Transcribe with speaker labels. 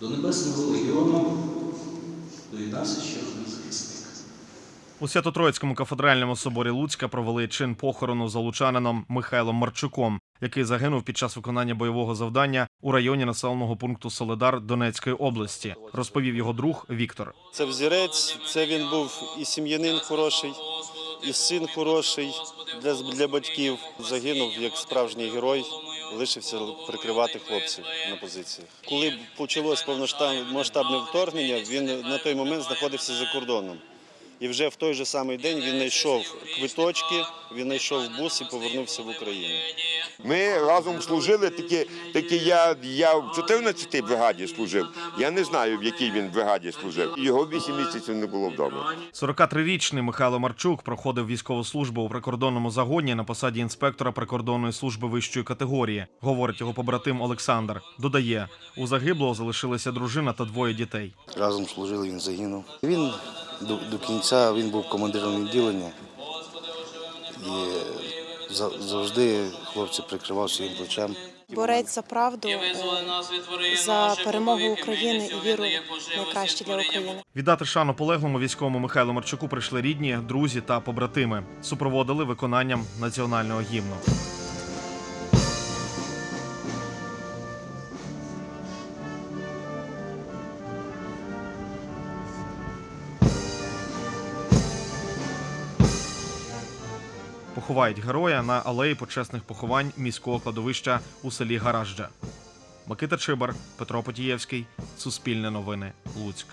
Speaker 1: До Небесного Легіону доєднався ще один захисник.
Speaker 2: У Свято-Троїцькому кафедральному соборі Луцька провели чин похорону за лучанином Михайлом Марчуком, який загинув під час виконання бойового завдання у районі населеного пункту Соледар Донецької області, розповів його друг Віктор.
Speaker 3: Це взірець, це він був і сім'янин хороший, і син хороший для, для батьків. Загинув як справжній герой, лишився прикривати хлопців на позиціях. Коли почалось повномасштабне вторгнення, він на той момент знаходився за кордоном. І вже в той же самий день він знайшов квиточки, він знайшов бус і повернувся в Україну.
Speaker 4: Ми разом служили, такі, такі я, я в 14-й бригаді служив. Я не знаю, в якій він бригаді служив. Його 8 місяців не було вдома.
Speaker 2: 43-річний Михайло Марчук проходив військову службу у прикордонному загоні на посаді інспектора прикордонної служби вищої категорії, говорить його побратим Олександр. Додає, у загиблого залишилися дружина та двоє дітей.
Speaker 5: Разом служили, він загинув. Він до, до кінця він був командиром відділення і за- завжди хлопці прикривав своїм плечем.
Speaker 6: Борець за правду, е, за перемогу України і віру найкраще для України.
Speaker 2: Віддати шану полеглому військовому Михайлу Марчуку прийшли рідні, друзі та побратими. Супроводили виконанням національного гімну. Поховають героя на алеї почесних поховань міського кладовища у селі Гаражджа. Микита Чибар, Петро Потієвський, Суспільне новини, Луцьк.